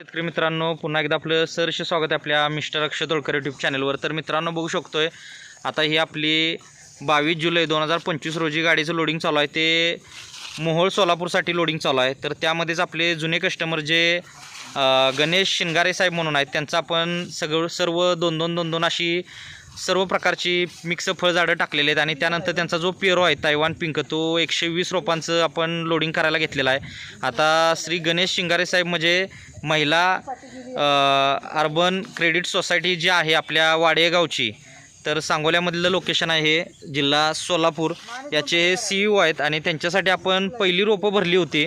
शेतकरी मित्रांनो पुन्हा एकदा आपलं सरसे स्वागत आहे आपल्या मिस्टर अक्षय तोडकर यूट्यूब चॅनलवर तर मित्रांनो बघू शकतोय आता ही आपली बावीस जुलै दोन हजार पंचवीस रोजी गाडीचं लोडिंग चालू आहे. ते मोहोळ सोलापूरसाठी लोडिंग चालू आहे. तर त्यामध्येच आपले जुने कस्टमर जे गणेश शिंगारे साहेब म्हणून आहेत त्यांचा आपण सगळं सर्व दोन दोन दोन दोन अशी सर्व प्रकारची मिक्स फळझाडं टाकलेली आहेत आणि त्यानंतर त्यांचा जो पेरो आहे तायवान पिंक तो एकशे वीस रोपांचं आपण लोडिंग करायला घेतलेला आहे. आता श्री गणेश शिंगारे साहेब म्हणजे महिला अर्बन क्रेडिट सोसायटी जी आहे आपल्या वाडेगावची तर सांगोल्यामधलं लोकेशन आहे जिल्हा सोलापूर. याचे सी आहेत आणि त्यांच्यासाठी आपण पहिली रोपं भरली होती.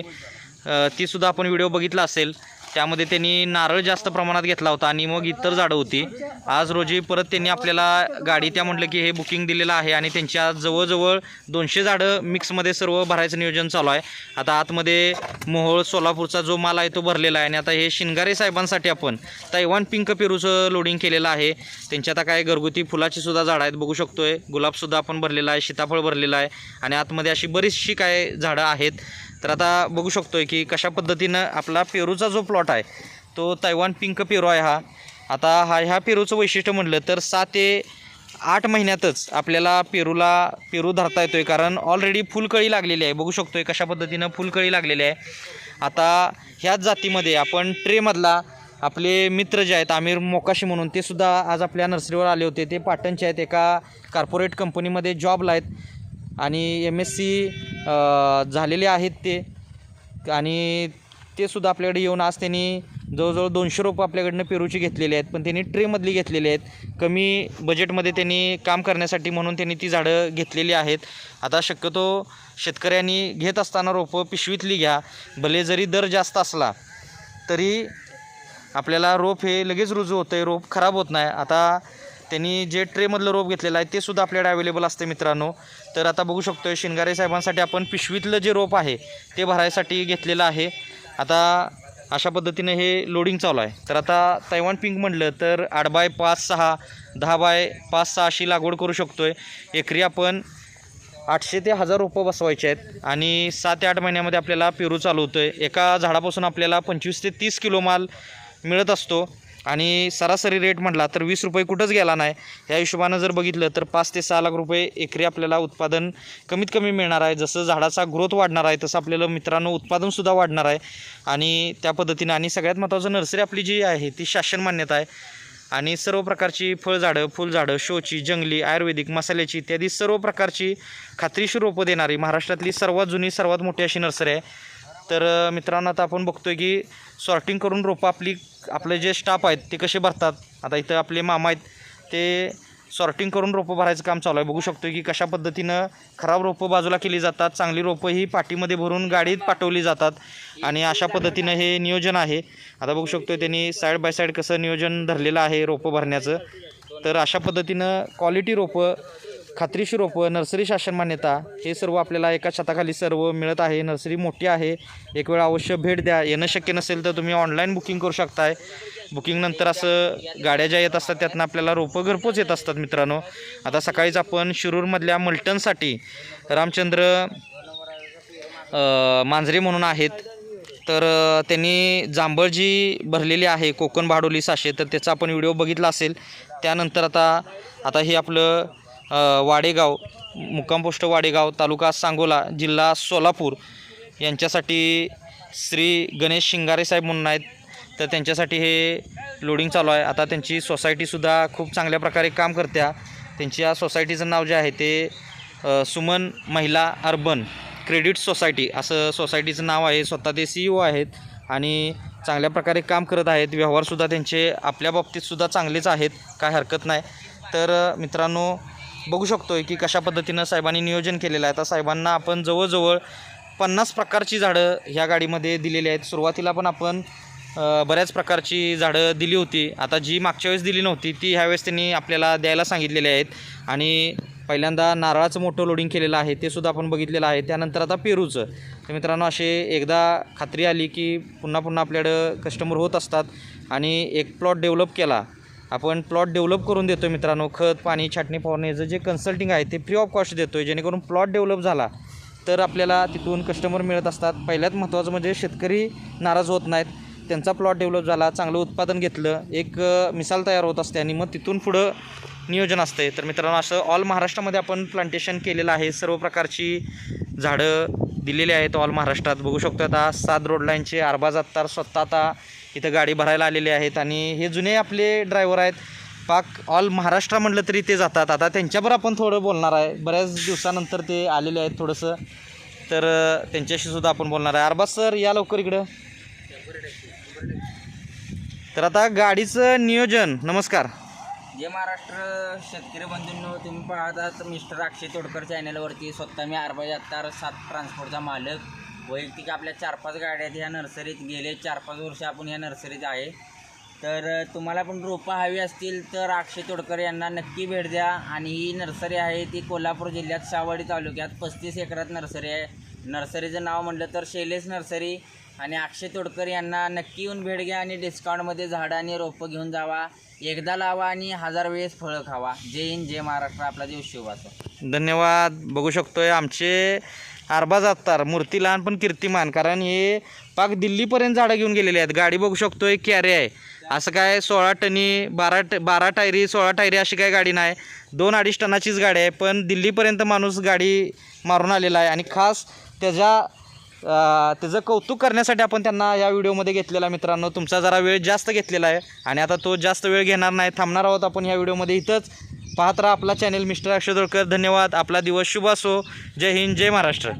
तीसुद्धा आपण व्हिडिओ बघितला असेल. त्यामध्ये त्यांनी नारळ जास्त प्रमाणात घेतला होता आणि मग इतर झाडं होती. आज रोजी परत त्यांनी आपल्याला गाडी त्या म्हटलं की हे बुकिंग दिलेलं आहे आणि त्यांच्या जवळजवळ दोनशे झाडं मिक्समध्ये सर्व भरायचं नियोजन चालू आहे. आता आतमध्ये मोहोळ सोलापूरचा जो माल आहे तो भरलेला आहे आणि आता हे शिंगारे साहेबांसाठी आपण तैवान पिंक पेरूचं लोडिंग केलेलं आहे. त्यांची आता काय घरगुती फुलाची सुद्धा झाडं आहेत बघू शकतोय. गुलाबसुद्धा आपण भरलेला आहे सीताफळ भरलेलं आहे आणि आतमध्ये अशी बरीचशी काय झाडं आहेत. तर आता बघू शकतोय की कशा पद्धतीनं आपला पेरूचा जो प्लॉट आहे तो तैवान पिंक पेरू आहे हा. आता हा ह्या पेरूचं वैशिष्ट्य म्हटलं तर सात ते आठ महिन्यातच आपल्याला पेरूला पेरू धरता येतोय. कारण ऑलरेडी फुलकळी लागलेली आहे. बघू शकतोय कशा पद्धतीनं फुलकळी लागलेली आहे. आता ह्याच जातीमध्ये आपण ट्रेमधला आपले मित्र जे आहेत आमिर मोकाशी म्हणून ते सुद्धा आज आपल्या नर्सरीवर आले होते. ते पाटणचे आहेत. एका कॉर्पोरेट कंपनीमध्ये जॉबला आहेत. आणि एम एस सी झालेले आहेत ते. आणि ते सुद्धा आपल्याकडे येऊन आज त्यांनी जवळजवळ दोनशे रोपं आपल्याकडनं पेरूची घेतलेली आहेत. पण त्यांनी ट्रेमधली घेतलेली आहेत. कमी बजेटमध्ये त्यांनी काम करण्यासाठी म्हणून त्यांनी ती झाडं घेतलेली आहेत. आता शक्यतो शेतकऱ्यांनी घेत असताना रोपं पिशवीतली घ्या. भले जरी दर जास्त असला तरी आपल्याला रोप हे लगेच रुजू होतं आहे रोप खराब होत नाही. आता त्यांनी जे ट्रेमधलं रोप घेतलेलं आहे ते सुद्धा आपल्याकडे अवेलेबल असते मित्रांनो. तर आता बघू शकतो शिंगारे साहेबांसाठी आपण पिशवीतलं जे रोप आहे ते भरायसाठी घेतलेलं आहे. आता अशा पद्धतीने हे लोडिंग चालू आहे. तर आता तैवान पिंक म्हटलं तर आठ बाय पाच सहा दहा बाय पाच सहा अशी लागवड करू शकतो आहे एकरी आपण आठशे ते हजार रोपं बसवायचे आहेत आणि सात ते आठ महिन्यामध्ये आपल्याला पेरू चालू होतो आहे एका झाडापासून आपल्याला पंचवीस ते तीस किलो माल मिळत असतो. आणि सरासरी रेट म्हटला तर वीस रुपये कुठंच गेला नाही. या हिशोबानं जर बघितलं तर पाच ते सहा लाख रुपये एकरी आपल्याला उत्पादन कमीत कमी मिळणार आहे. जसं झाडाचा ग्रोथ वाढणार आहे तसं आपल्याला मित्रांनो उत्पादनसुद्धा वाढणार आहे. आणि त्या पद्धतीनं आणि सगळ्यात महत्त्वाचं नर्सरी आपली जी आहे ती शासन मान्यता आहे. आणि सर्व प्रकारची फळझाडं फुलझाडं शोची जंगली आयुर्वेदिक मसाल्याची इत्यादी सर्व प्रकारची खात्रीशीर रोपं देणारी महाराष्ट्रातली सर्वात जुनी सर्वात मोठी अशी नर्सरी आहे. तर मित्रांनो आता आपण बघतोय की सॉर्टिंग करून रोपं आपली आपले जे स्टाफ आहेत ते कसे भरतात? आता इथं आपले मामा आहेत ते सॉर्टिंग करून रोपं भरायचं काम चालू आहे. बघू शकतो की कशा पद्धतीनं खराब रोपं बाजूला केली जातात चांगली रोपं ही पाठीमध्ये भरून गाडीत पाठवली जातात आणि अशा पद्धतीनं हे नियोजन आहे. आता बघू शकतो त्यांनी साईड बाय साईड कसं नियोजन धरलेलं आहे रोपं भरण्याचं. तर अशा पद्धतीनं क्वालिटी रोपं खात्रीशीर रोपं नर्सरी शासन मान्यता हे सर्व आपल्याला एका छताखाली सर्व मिळत आहे. नर्सरी मोठी आहे. एक वेळ अवश्य भेट द्या. येणं शक्य नसेल तर तुम्ही ऑनलाईन बुकिंग करू शकताय. बुकिंगनंतर असं गाड्या ज्या येत असतात त्यातनं आपल्याला रोपं घरपोच येत असतात मित्रांनो. आता सकाळीच आपण शिरूरमधल्या मल्टनसाठी रामचंद्र मांजरे म्हणून आहेत. तर त्यांनी जांभळ जी भरलेली आहे कोकण भाडोली साशे तर त्याचा आपण व्हिडिओ बघितला असेल. त्यानंतर आता आता हे आपलं वाडेगाव मुक्कामपोस्ट वाडेगाव तालुका सांगोला जिल्हा सोलापूर यांच्यासाठी श्री गणेश शिंगारे साहेब म्हणून आहेत. तर त्यांच्यासाठी हे लोडिंग चालू आहे. आता त्यांची सोसायटीसुद्धा खूप चांगल्या प्रकारे काम करत्या. त्यांची या सोसायटीचं नाव जे आहे ते सुमन महिला अर्बन क्रेडिट सोसायटी असं सोसायटीचं नाव आहे. स्वतः ते सी ओ आहेत आणि चांगल्या प्रकारे काम करत आहेत. व्यवहारसुद्धा त्यांचे आपल्या बाबतीतसुद्धा चांगलेच आहेत. काय हरकत नाही. तर मित्रांनो बघू शकतो की कशा पद्धतीनं साहेबांनी नियोजन केलेलं आहे. आता साहेबांना आपण जवळजवळ पन्नास प्रकारची झाडं ह्या गाडीमध्ये दिलेली आहेत. सुरुवातीला पण आपण बऱ्याच प्रकारची झाडं दिली होती. आता जी मागच्या वेळेस दिली नव्हती ती ह्यावेळेस त्यांनी आपल्याला द्यायला सांगितलेली आहेत. आणि पहिल्यांदा नारळाचं मोठं लोडिंग केलेलं आहे ते सुद्धा आपण बघितलेलं आहे. त्यानंतर आता पेरूचं. तर मित्रांनो असे एकदा खात्री आली की पुन्हा पुन्हा आपल्याकडं कस्टमर होत असतात आणि एक प्लॉट डेव्हलप केला. आपण प्लॉट डेव्हलप करून देतो आहे मित्रांनो. खत पाणी छाटणी फवारणीचं जे कन्सल्टिंग आहे ते फ्री ऑफ कॉस्ट देतो आहे जेणेकरून प्लॉट डेव्हलप झाला तर आपल्याला तिथून कस्टमर मिळत असतात. पहिल्यात महत्त्वाचं म्हणजे शेतकरी नाराज होत नाहीत. त्यांचा प्लॉट डेव्हलप झाला चांगलं उत्पादन घेतलं एक मिसाल तयार होत असते आणि मग तिथून पुढं नियोजन असते तर मित्रांनो असं ऑल महाराष्ट्रामध्ये आपण प्लांटेशन केलेलं आहे. सर्व प्रकारची झाडं दिलेली आहेत ऑल महाराष्ट्रात. बघू शकतो आता सात रोड लाईनचे अरबाज अत्तार स्वतः आता इथं गाडी भरायला आलेले आहेत आणि हे जुने आपले ड्रायव्हर आहेत. पाक ऑल महाराष्ट्र म्हटलं तरी ते जातात. आता त्यांच्यावर आपण थोडं बोलणार आहे. बऱ्याच दिवसानंतर ते आलेले आहेत थोडंसं. तर त्यांच्याशी सुद्धा आपण बोलणार आहे. अरबाज सर या लवकर इकडं. तर आता गाडीचं नियोजन नमस्कार. जे महाराष्ट्र शेतकरी बंधूंनो तुम्ही पाहतात मिस्टर अक्षय तोडकर चॅनलवरती. स्वतः मी अरबाज अत्तार सात ट्रान्सपोर्टचा मालक. वैयक्तिक आपल्या चार पाच गाड्या ह्या नर्सरीत. गेले चार पाच वर्ष आपण ह्या नर्सरीत आहे. तर तुम्हाला पण रोपं हवी असतील तर अक्षय तोडकर यांना नक्की भेट द्या. आणि ही नर्सरी आहे ती कोल्हापूर जिल्ह्यात सावडी तालुक्यात पस्तीस एकरात नर्सरी आहे. नर्सरीचं नाव म्हटलं तर शैलेश नर्सरी. आणि अक्षय तोडकर यांना नक्की येऊन भेट घ्या आणि डिस्काउंटमध्ये झाडं आणि रोपं घेऊन जावा. एकदा लावा आणि हजार वेळेस फळं खावा. जय हिंद जय महाराष्ट्र. आपला दिवस शुभ धन्यवाद. बघू शकतोय आमचे अरबाज अत्तार मूर्ती लहान पण कीर्तिमान कारण हे पाक दिल्लीपर्यंत झाडं घेऊन गेलेले आहेत. गाडी बघू शकतोय कॅरे आहे. असं काय सोळा टनी बारा ट बारा टायरी सोळा टायरी अशी काय गाडी नाही. दोन अडीच टनाचीच गाडी आहे पण दिल्लीपर्यंत माणूस गाडी मारून आलेला आहे. आणि खास त्याच्या त्याचं कौतुक करण्यासाठी आपण त्यांना या व्हिडिओमध्ये घेतलेला आहे मित्रांनो. तुमचा जरा वेळ जास्त घेतलेला आहे आणि आता तो जास्त वेळ घेणार नाही थांबणार आहोत आपण या व्हिडिओमध्ये इथंच. पाहत राहा आपला चॅनेल मिस्टर अक्षय धोळकर धन्यवाद. आपला दिवस शुभ असो. जय हिंद जय महाराष्ट्र.